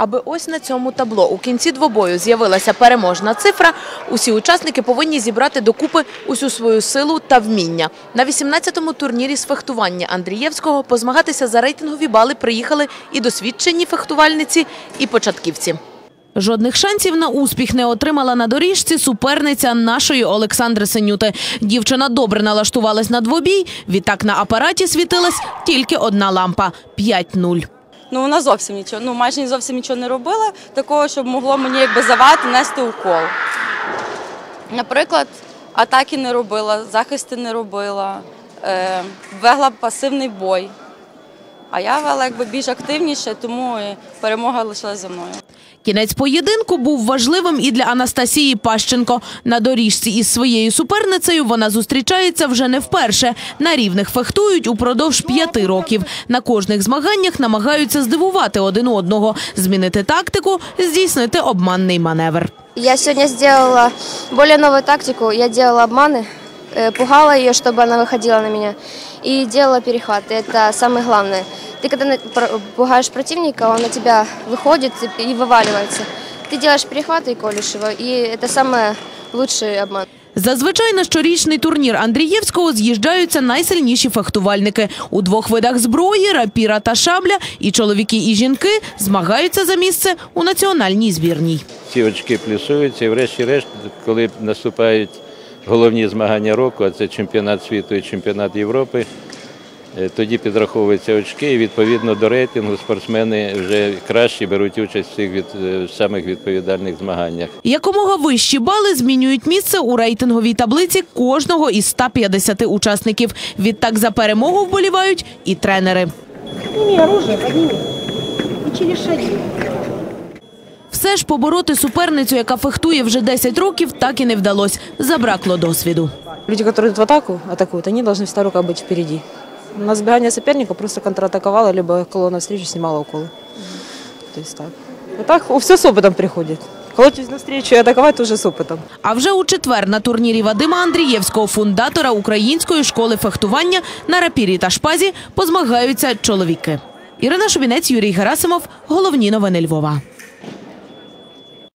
Аби ось на цьому табло у кінці двобою з'явилася переможна цифра, усі учасники повинні зібрати докупи усю свою силу та вміння. На 18-му турнірі з фехтування Андрієвського позмагатися за рейтингові бали приїхали і досвідчені фехтувальниці, і початківці. Жодних шансів на успіх не отримала на доріжці суперниця нашої Олександри Синюти. Дівчина добре налаштувалась на двобій, відтак на апараті світилась тільки одна лампа – 5-0. Ну вона зовсім нічого, ну майже зовсім нічого не робила, такого, щоб могло мені якби завати нести укол. Наприклад, атаки не робила, захисти не робила, е, вела пасивний бой. А я вела якби більш активніше, тому перемога лишилася за мною. Кінець поєдинку був важливим і для Анастасії Пащенко. На доріжці із своєю суперницею вона зустрічається вже не вперше. На рівних фехтують упродовж п'яти років. На кожних змаганнях намагаються здивувати один одного, змінити тактику, здійснити обманний маневр. Я сегодня сделала более новую тактику. Я делала обманы, э, пугала ее, чтобы она выходила на меня, и делала перехваты. Это самое главное. Ты когда на- про- пугаешь противника, он на тебя выходит и и вываливается. Ты делаешь перехваты и колешь его, и это самый лучший обман. Зазвичай на щорічний турнір Андрієвського з'їжджаються найсильніші фехтувальники. У двох видах зброї – рапіра та шабля – і чоловіки, і жінки змагаються за місце у національній збірній. ці очки плюсуються, і врешті-решт, коли наступають головні змагання року, а це чемпіонат світу і чемпіонат Європи, е, тоді підраховуються очки, і відповідно до рейтингу спортсмени вже кращі беруть участь в цих від, е, самих відповідальних змаганнях. Якомога вищі бали змінюють місце у рейтинговій таблиці кожного із 150 учасників. Відтак за перемогу вболівають і тренери. Подними оружие, подними. И через шаги. Все ж побороти суперницю, яка фехтує вже 10 років, так і не вдалося. Забракло досвіду. Люди, которые идут в атаку, атакуют, они должны всегда рука быть впереди. На сбегание соперника просто контратаковала, либо колонна встречу снимала уколы. То есть так. А так все с опытом приходит. Колоть навстречу и атаковать уже с опытом. А вже у четвер на турнірі Вадима Андрієвського, фундатора української школи фехтування на рапірі та шпазі позмагаються чоловіки. Ірина Шубінець, Юрій Герасимов. Головні новини Львова.